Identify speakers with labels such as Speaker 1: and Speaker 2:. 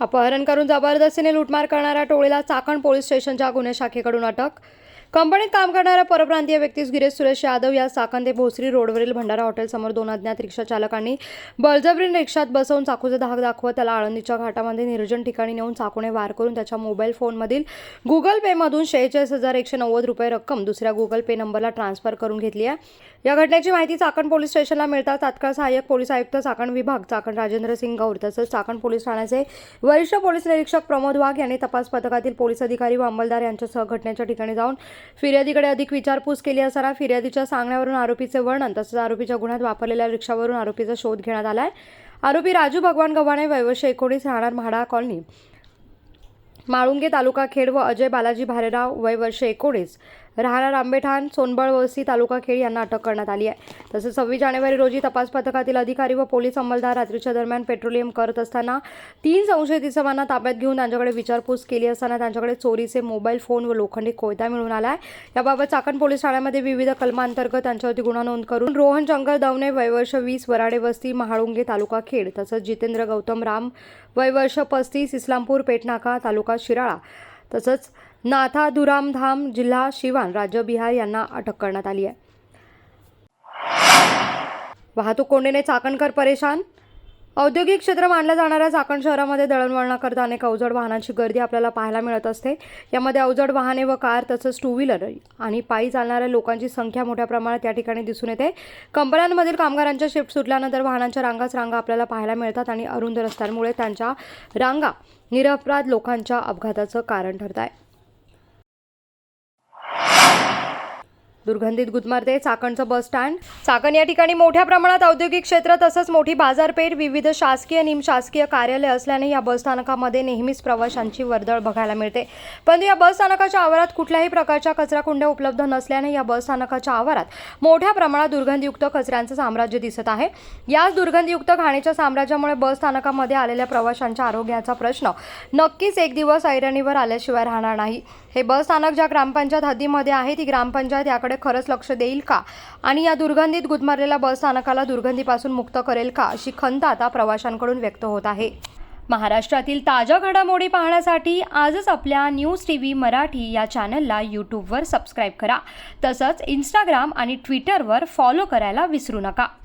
Speaker 1: अपहरण करून जबरदस्तीने लुटमार करणाऱ्या टोळीला चाकण पोलीस स्टेशनच्या गुन्हे शाखेकडून अटक कंपनीत काम करणाऱ्या परप्रांतीय व्यक्तीस गिरीश सुरेश यादव या चाकण ते भोसरी रोडवरील भंडारा हॉटेलसमोर दोन अज्ञात रिक्षा चालकांनी बळजबरीने रिक्षात बसवून चाकूचे धाक दाखवत त्याला आळंदीच्या घाटामध्ये निर्जन ठिकाणी नेऊन चाकूने वार करून त्याच्या मोबाईल फोनमधील गुगल पेमधून शेहेचाळीस हजार एकशे नव्वद रुपये रक्कम दुसऱ्या गुगल पे नंबरला ट्रान्सफर करून घेतली आहे. या घटनेची माहिती चाकण पोलीस स्टेशनला मिळताच तात्काळ सहाय्यक पोलीस आयुक्त चाकण विभाग चाकण राजेंद्र सिंग गौर तसंच चाकण पोलीस ठाण्याचे वरिष्ठ पोलीस निरीक्षक प्रमोद वाघ यांनी तपास पथकातील पोलीस अधिकारी व अंमलदार यांच्यासह घटनेच्या ठिकाणी जाऊन फिर्यादीकडे अधिक विचारपूस केली असताना फिर्यादीच्या सांगण्यावरून आरोपीचे वर्णन तसंच आरोपीच्या गुन्ह्यात वापरलेल्या रिक्षावरून आरोपीचा शोध घेण्यात आलाय. आरोपी राजू भगवान गव्हाणे वयवर्ष एकोणीस राहणार म्हाडा कॉलनी माळुंगे तालुका खेड व अजय बालाजी भारेराव वय वर्ष एकोणीस. राहणार आंबेठाण सोनबळ वस्ती तालुका खेड यांना अटक करण्यात आली आहे. तसेच सव्वीस जानेवारी रोजी तपास पथकातील अधिकारी व पोलीस अंमलदार रात्रीच्या दरम्यान पेट्रोलियम करत असताना तीन संशयित इसमांना ताब्यात घेऊन त्यांच्याकडे विचारपूस केली असताना त्यांच्याकडे चोरीचे मोबाईल फोन व लोखंडी कोयता मिळून आला आहे. याबाबत चाकण पोलीस ठाण्यामध्ये विविध कलमांतर्गत त्यांच्यावरती गुन्हा नोंद करून रोहन शंकर दवणे वयवर्ष वीस वराडे वस्ती महाळुंगे तालुका खेड तसंच जितेंद्र गौतम राम वयवर्ष पस्तीस इस्लामपूर पेटनाका तालुका शिराळा तसंच नाथा दुरामधाम जिल्हा शिवान राज्य बिहार यांना अटक करण्यात आली आहे. वाहतूक कोंडीने चाकणकर परेशान. औद्योगिक क्षेत्र मानल्या जाणाऱ्या चाकण शहरामध्ये दळणवळणाकरता अनेक अवजड वाहनांची गर्दी आपल्याला पाहायला मिळत असते. यामध्ये अवजड वाहने व कार तसंच टू व्हीलर आणि पायी चालणाऱ्या लोकांची संख्या मोठ्या प्रमाणात या ठिकाणी दिसून येते. कंपन्यांमधील कामगारांच्या शिफ्ट सुटल्यानंतर वाहनांच्या रांगाच रांगा आपल्याला पाहायला मिळतात आणि अरुंद रस्त्यांमुळे त्यांच्या रांगा निरपराध लोकांच्या अपघाताचं कारण ठरत आहे दुर्गंधित गुदमरते चाकणचं बस स्टँड. चाकण या ठिकाणी मोठ्या प्रमाणात औद्योगिक क्षेत्र तसंच मोठी बाजारपेठ विविध शासकीय निमशासकीय कार्यालय असल्याने या बस स्थानकामध्ये नेहमीच प्रवाशांची वर्दळ बघायला मिळते. परंतु या बस स्थानकाच्या आवारात कुठल्याही प्रकारच्या कचराकुंड्या उपलब्ध नसल्याने या बस स्थानकाच्या आवारात मोठ्या प्रमाणात दुर्गंधयुक्त कचऱ्यांचं साम्राज्य दिसत आहे. याच दुर्गंधयुक्त घाणीच्या साम्राज्यामुळे बस स्थानकामध्ये आलेल्या प्रवाशांच्या आरोग्याचा प्रश्न नक्कीच एक दिवस ऐरणीवर आल्याशिवाय राहणार नाही. हे बस स्थानक ज्या ग्रामपंचायत हद्दीमध्ये आहे ती ग्रामपंचायत याकडे खरंच लक्ष देईल का? आणि या दुर्गंधीत गुदमरलेल्या बस स्थानकाला दुर्गंधीपासून मुक्त करेल का? अशी खंत आता प्रवाशांकडून व्यक्त होत आहे. महाराष्ट्रातील ताज्या घडामोडी पाहण्यासाठी आजच आपल्या न्यूज टी व्ही मराठी या चॅनलला यूट्यूबवर सबस्क्राईब करा. तसंच इंस्टाग्राम आणि ट्विटरवर फॉलो करायला विसरू नका.